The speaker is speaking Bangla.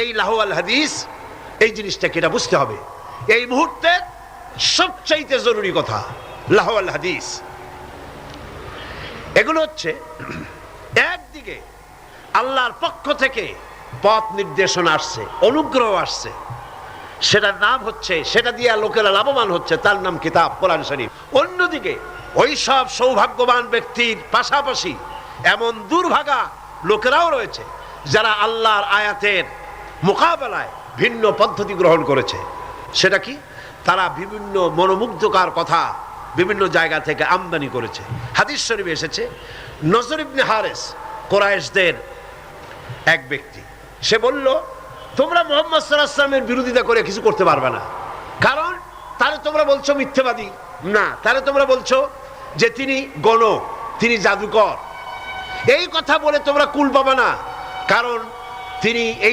এই লাহওয়াল হাদিস, এই জিনিসটাকে এটা বুঝতে হবে। এই মুহূর্তে সবচাইতে জরুরি কথা লাহওয়াল হাদিস। এগুলো হচ্ছে একদিকে আল্লাহর পক্ষ থেকে পথ নির্দেশনা আসছে, অনুগ্রহ আসছে। সেটার নাম হচ্ছে, সেটা দিয়ে লোকেরা লাভবান হচ্ছে, তার নাম কিতাব, কোরআন শরীফ। অন্যদিকে ওই সব সৌভাগ্যবান ব্যক্তির পাশাপাশি এমন দুর্ভাগা লোকেরাও রয়েছে, যারা আল্লাহর আয়াতের মোকাবেলায় ভিন্ন পদ্ধতি গ্রহণ করেছে। সেটা কি? তারা বিভিন্ন মনোমুগ্ধকার কথা বিভিন্ন জায়গা থেকে আমদানি করেছে। হাদিস শরীফে এসেছে, নজর ইবনে হারেস কোরাইশদের এক ব্যক্তি। সে বলল, তোমরা মোহাম্মদ সাল্লাহামের বিরোধিতা করে কিছু করতে পারবে না। কারণ তাহলে তোমরা বলছো মিথ্যেবাদী। না, তাহলে তোমরা বলছো যে তিনি গণ, তিনি জাদুকর। এই কথা বলে তোমরা কুল পাবে না। কারণ তিনি এই